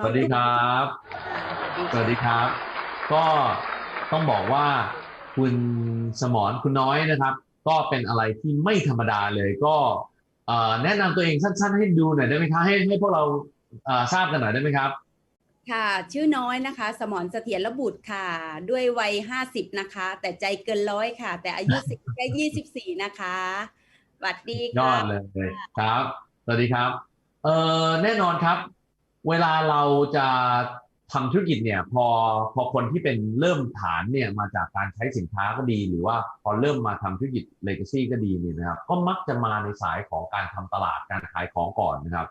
สวัสดีครับ สวัสดีครับ ก็ต้องบอกว่าคุณสมรคุณน้อยนะครับ ก็เป็นอะไรที่ไม่ธรรมดาเลยก็เอ่อแนะนำตัวเองสั้น ๆ ให้ดูหน่อยได้ไหมครับให้ให้พวกเราเอ่อทราบกันหน่อยได้ไหมครับ ค่ะ ชื่อน้อยนะคะ สมรเสถียรบุตรค่ะ ด้วยวัยห้าสิบนะคะ แต่ใจเกินร้อยค่ะ แต่อายุสิแค่ยี่สิบสี่นะคะสวัสดียอค่ะดเลยครับ สวัสดีครับ เอ่อแน่นอนครับ เวลาเราจะทำธุรกิจเนี่ยพอพอคนที่เป็นเริ่มฐานเนี่ยมาจากการใช้สินค้าก็ดี หรือว่าพอเริ่มมาทำธุรกิจเลก a ซี่ก็ดีเนี่ยนะครับก็มักจะมาในสายของการทำตลาดการขายของก่อนนะครับ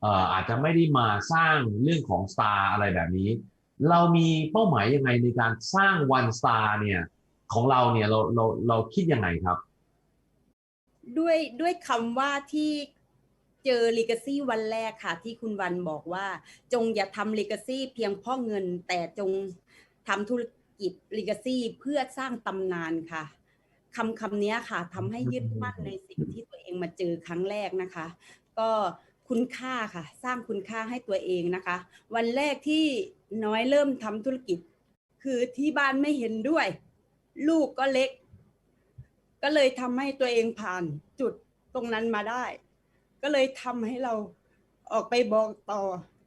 เอ่ออาจจะไม่ได้มาสร้างเรื่องของสตาร์อะไรแบบนี้ เรามีเป้าหมายยังไงในการสร้างวันสตาร์เนี่ยของเราเนี่ยเราเราเราคิดยังไงครับ ด้วยด้วยคำว่าที่ เจอ Legacy วันแรกค่ะ ที่คุณวันบอกว่า จงอย่าทำ Legacy เพียงเพ่อเงิน แต่จงทำธุรกิจ Legacy เพื่อสร้างตำนานค่ะคำคำนี้ค่ะทำให้ยึดมั่นในสิ่งที่ตัวเองมาเจอครั้งแรกนะคะ ก็คุณค่าค่ะ สร้างคุณค่าให้ตัวเองนะคะ วันแรกที่น้อยเริ่มทำธุรกิจ คือที่บ้านไม่เห็นด้วย ลูกก็เล็ก ก็เลยทำให้ตัวเองผ่านจุดตรงนั้นมาได้ ก็เลยทำให้เราออกไปบอกต่อ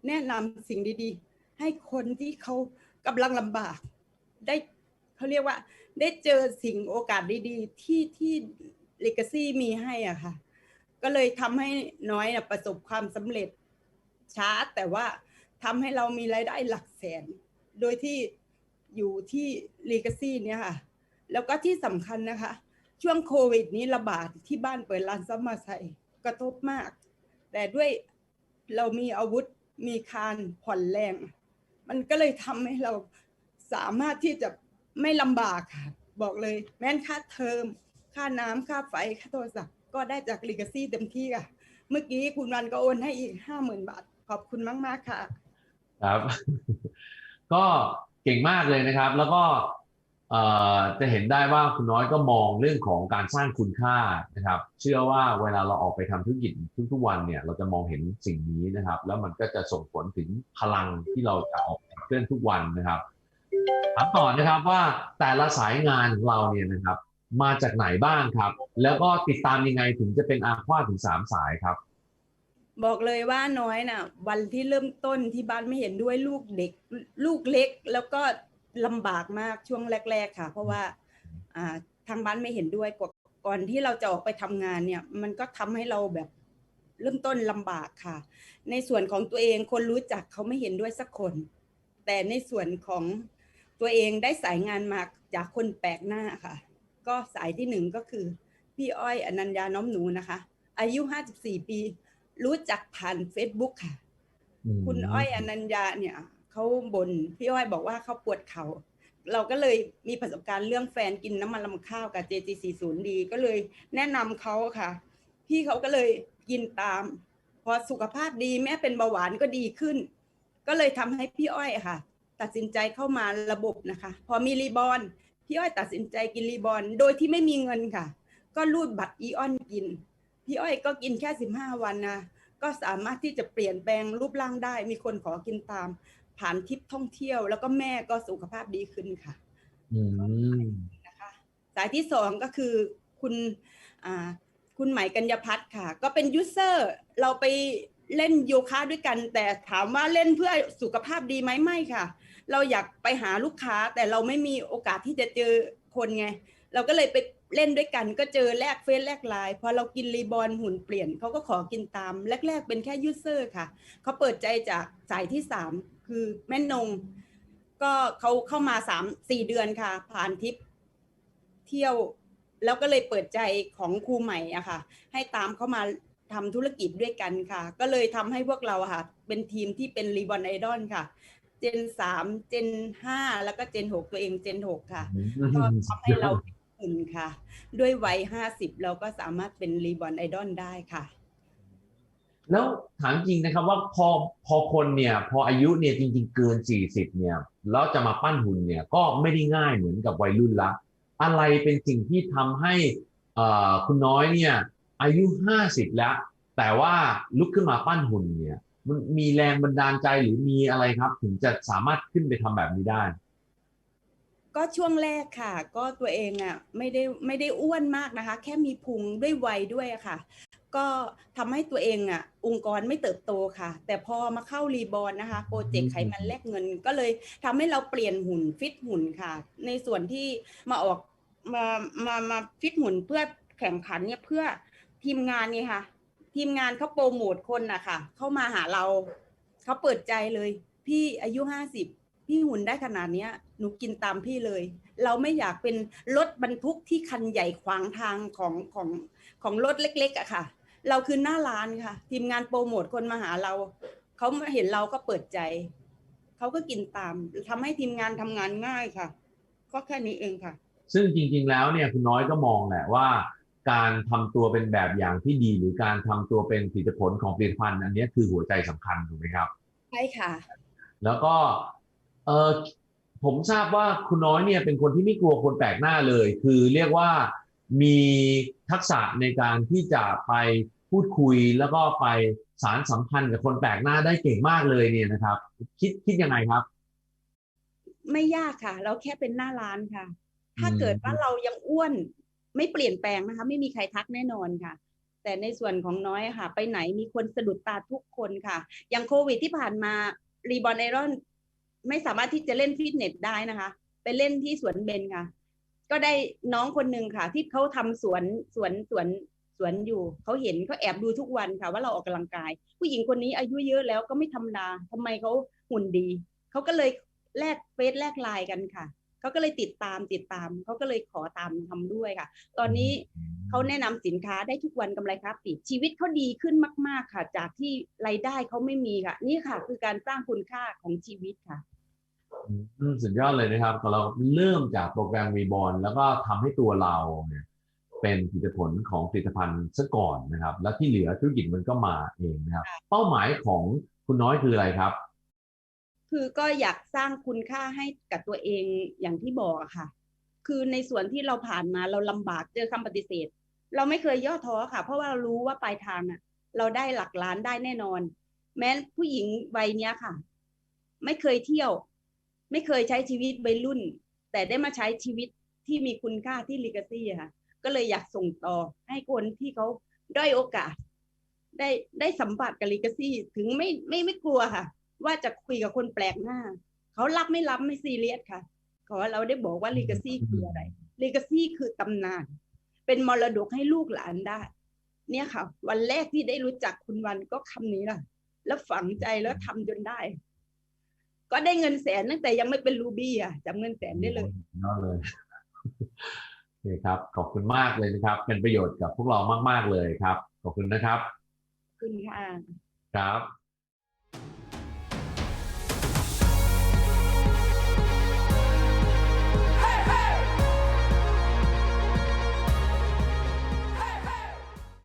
แนะนำสิ่งดีๆ ให้คนที่เขากำลังลำบาก ได้เขาเรียกว่า ได้เจอสิ่งโอกาสดีๆ ที่ที่เลกาซี่มีให้อะค่ะ ก็เลยทำให้น้อยนะประสบความสำเร็จช้าแต่ว่าทำให้เรามีรายได้หลักแสน โดยที่อยู่ที่เลกาซี่เนี่ยค่ะ แล้วก็ที่สำคัญนะคะ ช่วงโควิดนี้ระบาดที่บ้านเปิดร้านซัมมาไซ กระทบมาก แต่ด้วยเรามีอาวุธมีคานผ่อนแรง มันก็เลยทำให้เราสามารถที่จะไม่ลำบากค่ะบอกเลย แม้นค่าเทอม ค่าน้ำค่าไฟค่าโทรศัพท์ก็ได้จากลีกซี่เต็มที่ค่ะ เมื่อกี้คุณวันก็โอนให้อีกห้าหมื่นบาท ขอบคุณมาก ๆ ค่ะ ครับ ก็เก่งมากเลยนะครับ แล้วก็ จะเห็นได้ว่าคุณน้อยก็มองเรื่องของการสร้างคุณค่านะครับ เชื่อว่าเวลาเราออกไปทำธุรกิจทุกๆวันเนี่ยเราจะมองเห็นสิ่งนี้นะครับ แล้วมันก็จะส่งผลถึงพลังที่เราจะออกไปเคลื่อนทุกวันนะครับถามต่อนะครับว่าแต่ละสายงานเราเนี่ยนะครับ มาจากไหนบ้างครับ แล้วก็ติดตามยังไงถึงจะเป็นอาควาถึงสามสายครับ บอกเลยว่าน้อยน่ะ วันที่เริ่มต้นที่บ้านไม่เห็นด้วยลูกเด็ก ลูกเล็กแล้วก็ ลำบากมากช่วงแรก ๆ ค่ะ เพราะว่าอ่าทางบ้านไม่เห็นด้วยก่อนก่อนที่เราจะออกไปทำงานเนี่ย มันก็ทำให้เราแบบเริ่มต้นลำบากค่ะ ในส่วนของตัวเองคนรู้จักเขาไม่เห็นด้วยสักคน แต่ในส่วนของตัวเองได้สายงานมาจากคนแปลกหน้าค่ะ ก็สายที่หนึ่งก็คือพี่อ้อยอนัญญาน้อมหนูนะคะ อายุ 54 ปี รู้จักผ่าน Facebook ค่ะ คุณอ้อยอนัญญาเนี่ย เขาบน่นพี่อ้อยบอกว่าเขาปวดเขา่าเราก็เลยมีประสบการณ์เรื่องแฟนกินน้ำมันลำข้าวกับ JG40 ดีก็เลยแนะนำเขาค่ะ พี่เขาก็เลยกินตาม พอสุขภาพดีแม้เป็นเบาหวานก็ดีขึ้น ก็เลยทำให้พี่อ้อยค่ะ ตัดสินใจเข้ามาระบบนะคะ พอมีรีบอลพี่อ้อยตัดสินใจกินรีบอลโดยที่ไม่มีเงินค่ะ ก็รูดบัตรอีออนกิน พี่อ้อยก็กินแค่ 15 วันนะก็สามารถที่จะเปลี่ยนแปลงรูปร่างได้ มีคนขอกินตาม ผ่านทริปท่องเที่ยว แล้วก็แม่ก็สุขภาพดีขึ้นค่ะอืมนะคะ สายที่สองก็คือคุณอ่าคุณไหมกัญญพัฒน์ค่ะ ก็เป็นยูเซอร์เราไปเล่นโยคะด้วยกัน แต่ถามว่าเล่นเพื่อสุขภาพดีไหมไม่ค่ะ เราอยากไปหาลูกค้าแต่เราไม่มีโอกาสที่จะเจอคนไง เราก็เลยไปเล่นด้วยกันก็เจอแลกเฟซแลกไลน์พอเรากินรีบอลหุ่นเปลี่ยนเขาก็ขอกินตามแรก ๆ เป็นแค่ยูเซอร์ค่ะเขาเปิดใจจากสายที่สามคือแม่นง ก็เขาเข้ามาสามสี่เดือนค่ะ ผ่านทริปเที่ยว แล้วก็เลยเปิดใจของครูใหม่อะค่ะ ให้ตามเข้ามาทำธุรกิจด้วยกันค่ะ ก็เลยทำให้พวกเราอะค่ะ เป็นทีมที่เป็นรีบอนไอดอลค่ะ เจนสามเจนห้าแล้วก็เจนหกตัวเองเจนหกค่ะก็ทำให้เรา หุ่นค่ะ ด้วยวัยห้าสิบเราก็สามารถเป็นรีบอนไอดอลได้ค่ะ แล้วถามจริงนะครับว่าพอพอคนเนี่ยพออายุเนี่ยจริง ๆ เกิน40เนี่ยแล้วจะมาปั้นหุ่นเนี่ยก็ไม่ได้ง่ายเหมือนกับวัยรุ่นละ อะไรเป็นสิ่งที่ทำให้อ่อคุณน้อยเนี่ยอายุ50แล้ว แต่ว่าลุกขึ้นมาปั้นหุ่นเนี่ยมันมีแรงบันดาลใจหรือมีอะไรครับ ถึงจะสามารถขึ้นไปทำแบบนี้ได้ ก็ช่วงแรกค่ะ ก็ตัวเองอะไม่ได้ไม่ได้อ้วนมากนะคะ แค่มีพุงด้วยวัยด้วยค่ะ ก็ทำให้ตัวเองอะ องค์กรไม่เติบโตค่ะ แต่พอมาเข้ารีบอร์นนะคะโปรเจกต์ไขมันแลกเงิน ก็เลยทำให้เราเปลี่ยนหุ่นฟิตหุ่นค่ะ ในส่วนที่มาออกมามามาฟิตหุ่นเพื่อแข่งขันเนี่ยเพื่อทีมงานนี่ค่ะ ทีมงานเขาโปรโมทคนนะคะเข้ามาหาเราเขาเปิดใจเลย พี่อายุห้าสิบ พี่หุ่นได้ขนาดเนี้ยหนูกินตามพี่เลย เราไม่อยากเป็นรถบรรทุกที่คันใหญ่ขวางทางของของของรถเล็กๆอะค่ะ เราคือหน้าร้านค่ะ ทีมงานโปรโมทคนมาหาเราเขามาเห็นเราก็เปิดใจเขาก็กินตามทำให้ทีมงานทำงานง่ายค่ะ ก็แค่นี้เองค่ะ ซึ่งจริง ๆ แล้วเนี่ยคุณน้อยก็มองแหละว่าการทำตัวเป็นแบบอย่างที่ดี หรือการทำตัวเป็นผลิตผลของผลิตภัณฑ์อันเนี้ยคือหัวใจสำคัญถูกไหมครับ ใช่ค่ะ แล้วก็เออผมทราบว่าคุณน้อยเนี่ยเป็นคนที่ไม่กลัวคนแปลกหน้าเลย คือเรียกว่ามีทักษะในการที่จะไปพูดคุยแล้วก็ไปสารสัมพันธ์กับคนแปลกหน้าได้เก่งมากเลยเนี่ยนะครับ คิดคิดยังไงครับ ไม่ยากค่ะ เราแค่เป็นหน้าร้านค่ะ ถ้าอืมเกิดว่าเรายังอ้วนไม่เปลี่ยนแปลงนะคะ ไม่มีใครทักแน่นอนค่ะ แต่ในส่วนของน้อยอะค่ะ ไปไหนมีคนสะดุดตาทุกคนค่ะ อย่างโควิดที่ผ่านมารีบอ n ไอรอน ไม่สามารถที่จะเล่นฟิตเนสได้นะคะ ไปเล่นที่สวนเบนค่ะ ก็ได้น้องคนหนึ่งค่ะ ที่เขาทำสวนสวนสวนสวนอยู่เขาเห็นเขาแอบดูทุกวันค่ะ ว่าเราออกกำลังกาย ผู้หญิงคนนี้อายุเยอะแล้วก็ไม่ธรรมดาทำไมเขาหุ่นดีเขาก็เลยแลกเฟซแลกไลน์กันค่ะเขาก็เลยติดตามติดตามเขาก็เลยขอตามทำด้วยค่ะ ตอนนี้เขาแนะนำสินค้าได้ทุกวันกำไรครับปิดชีวิตเขาดีขึ้นมาก ๆ ค่ะ จากที่รายได้เขาไม่มีค่ะ นี่ค่ะ คือการสร้างคุณค่าของชีวิตค่ะ สุดยอดเลยนะครับเราเริ่มจากโปรแกรมวีบอลแล้วก็ทำให้ตัวเราเนี่ยเป็นผลิตผลของผลิตภัณฑ์ซะก่อนนะครับ แล้วที่เหลือธุรกิจมันก็มาเองนะครับ เป้าหมายของคุณน้อยคืออะไรครับ คือก็อยากสร้างคุณค่าให้กับตัวเองอย่างที่บอกอะค่ะ คือในส่วนที่เราผ่านมาเราลำบากเจอคำปฏิเสธ เราไม่เคยย่อท้อค่ะ เพราะว่าเรารู้ว่าปลายทางอะเราได้หลักล้านได้แน่นอน แม้ผู้หญิงวัยเนี้ยค่ะ ไม่เคยเที่ยว ไม่เคยใช้ชีวิตวัยรุ่น แต่ได้มาใช้ชีวิตที่มีคุณค่าที่ลีกาซี่ค่ะ ก็เลยอยากส่งต่อให้คนที่เขาด้อยโอกาส ได้ได้สัมผัสกับลีกาซี่ถึงไม่ไม่ไม่กลัวค่ะ ว่าจะคุยกับคนแปลกหน้า เขารับไม่รับไม่ซีเรียสค่ะ ขอเราได้บอกว่าลีกาซี่คืออะไรลีกาซี่คือตำนาน เป็นมรดกให้ลูกหลานได้ เนี่ยค่ะ วันแรกที่ได้รู้จักคุณวันก็คำนี้แหละแล้วฝังใจแล้วทำจนได้ ก็ได้เงินแสนตั้งแต่ยังไม่เป็นรูบี้อะจำเงินแสนได้เลยสุดยอดเลยโอเคครับ ขอบคุณมากเลยนะครับ เป็นประโยชน์กับพวกเรามาก ๆ เลยครับ ขอบคุณนะครับขอบคุณค่ะ ครับ